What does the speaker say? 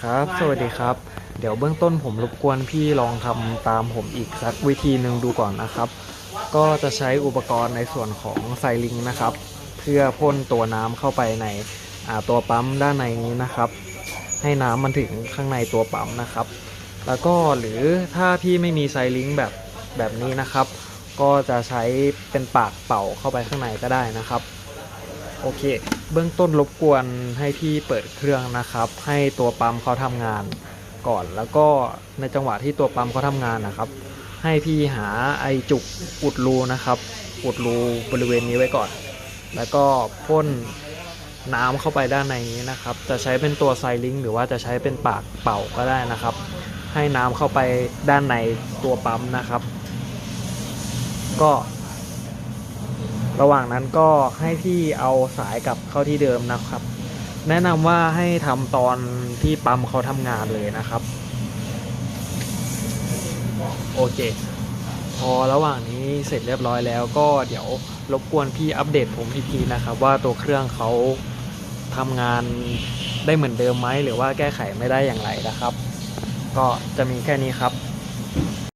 ครับ สวัสดีครับ เดี๋ยวเบื้องต้นผมรบกวนพี่ลองทำตามผมอีกสักวิธีหนึ่งดูก่อนนะครับ ก็จะใช้อุปกรณ์ในส่วนของไซลิงนะครับ เพื่อพ่นตัวน้ำเข้าไปในตัวปั๊มด้านในนี้นะครับ ให้น้ำมันถึงข้างในตัวปั๊มนะครับ แล้วก็หรือถ้าพี่ไม่มีไซลิงแบบแบบนี้นะครับ ก็จะใช้เป็นปากเป่าเข้าไปข้างในก็ได้นะครับ โอเค เบื้องต้นรบกวนให้พี่เปิดเครื่องนะครับ ให้ตัวปั๊มเขาทำงานก่อน แล้วก็ในจังหวะที่ตัวปั๊มเขาทำงานนะครับ ให้พี่หาไอจุกอุดรูนะครับ อุดรูบริเวณนี้ไว้ก่อน แล้วก็พ่นน้ำเข้าไปด้านในนี้นะครับ จะใช้เป็นตัวไซลิงหรือว่าจะใช้เป็นปากเป่าก็ได้นะครับ ให้น้ำเข้าไปด้านในตัวปั๊มนะครับ ก็ ระหว่างนั้นก็ให้พี่เอาสายกลับเข้าที่เดิมนะครับ แนะนำว่าให้ทำตอนที่ปั๊มเขาทำงานเลยนะครับ โอเค พอระหว่างนี้เสร็จเรียบร้อยแล้วก็เดี๋ยวรบกวนพี่อัปเดตผมอีกทีนะครับ ว่าตัวเครื่องเขาทำงานได้เหมือนเดิมไหมหรือว่าแก้ไขไม่ได้อย่างไรนะครับ ก็จะมีแค่นี้ครับ